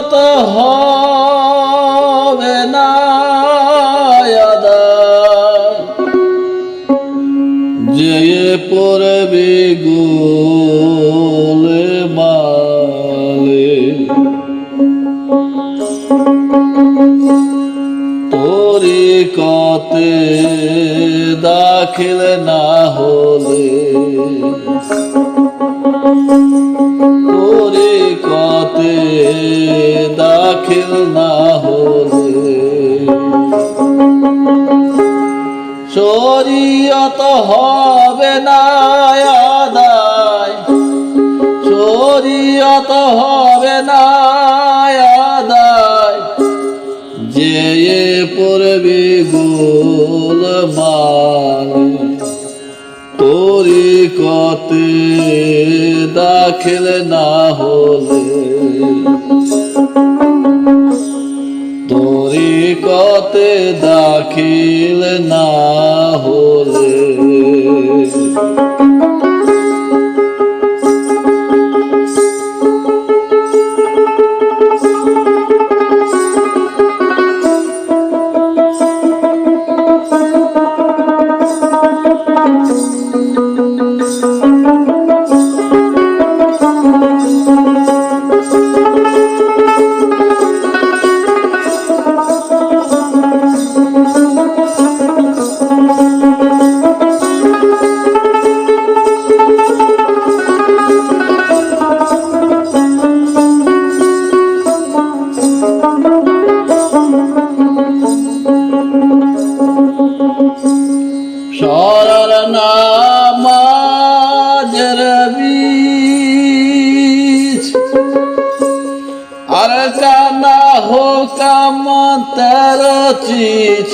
হজরত হবে না যে পড়বে গোলে মালে। তোরে কতে দাখিল না হলে। দাখিল না হলে। শরীয়ত হবে না আদায়। শরীয়ত হবে না আদায়। যে পড়বে গোল তোরি কতে দাখিল না হলে। তোরি কতে দাখিল না হলে সরার নামাজের বীজ। আর কানা হোকাম তের চিজ।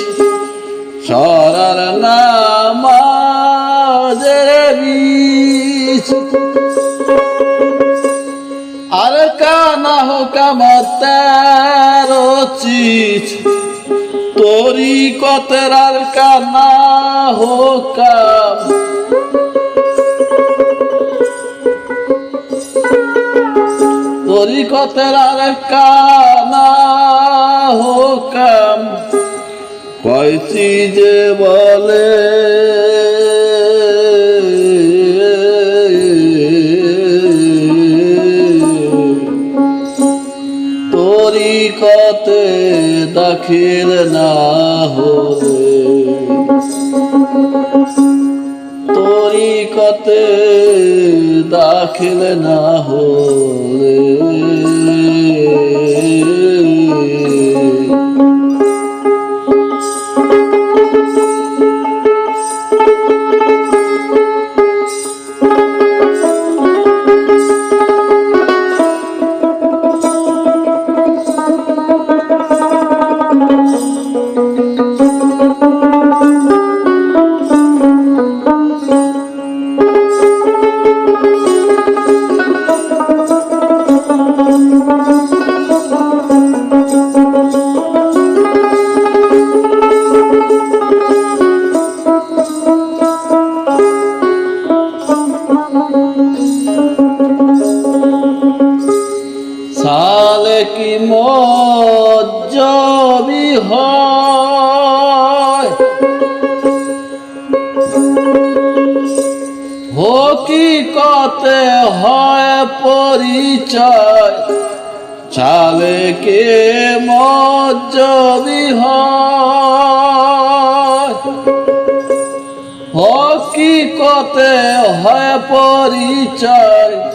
সরার নামাজের বীজ। আর কানা হোকাম তের চিজ। তোরি কতরার কানা হোকাম তরিকতের আর কানা হোকাম কয়ছি যে বলে দাখিল না হলে তরিকতে দাখিল না হলে হকিকতে হয় পরিচয় চালে কে হয়? হকিকতে হয় পরিচয়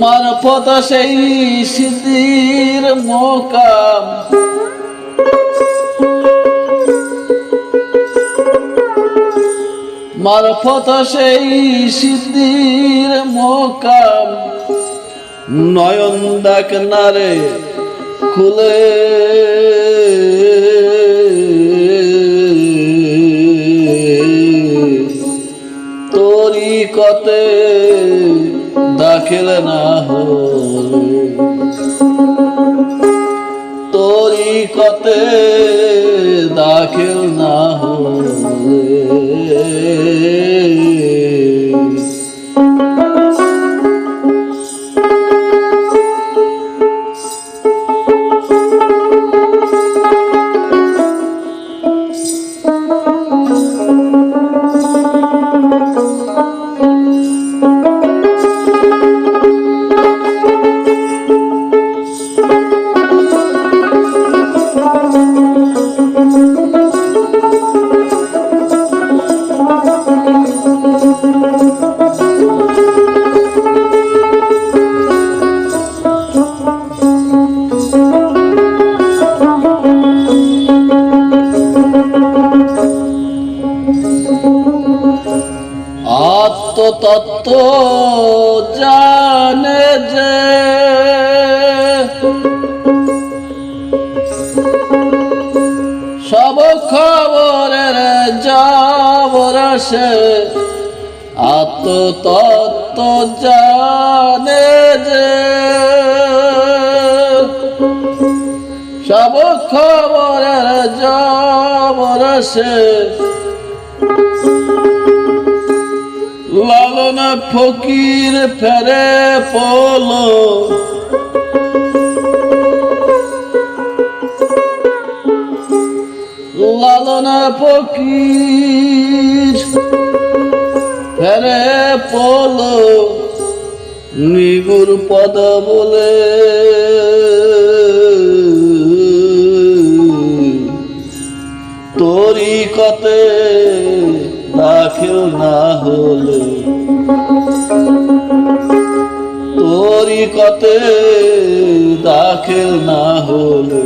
মারফত সেই সিদ্ধির মোকাম। মারফত সেই সিদ্ধির মোকাম। নয়ন ডাক নারে খুলে। তোরি কতে দাখিল না হলে। তোরি আত্মতত্ত্ব জানে যে সব খবরের যাবর সে আত্মতত্ত্ব জানে যে সব খবরের যাবর সে লালন ফকির ফেরে পল। লালনা ফকির ফেরে পল। নিগুর পদ বলে তোরি কতে দাখিল না হলে। তোরি কতে দাখিল না হলে।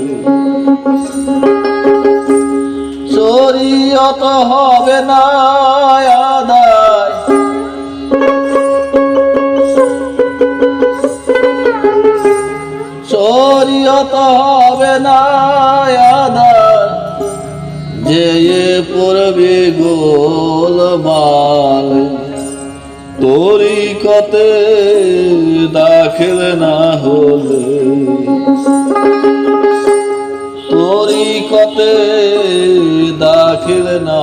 শরীয়ত হবে না আদায়। শরীয়ত হবে না গোলমাল তরিকতে দাখিল না হলে। তরিকতে দাখিল না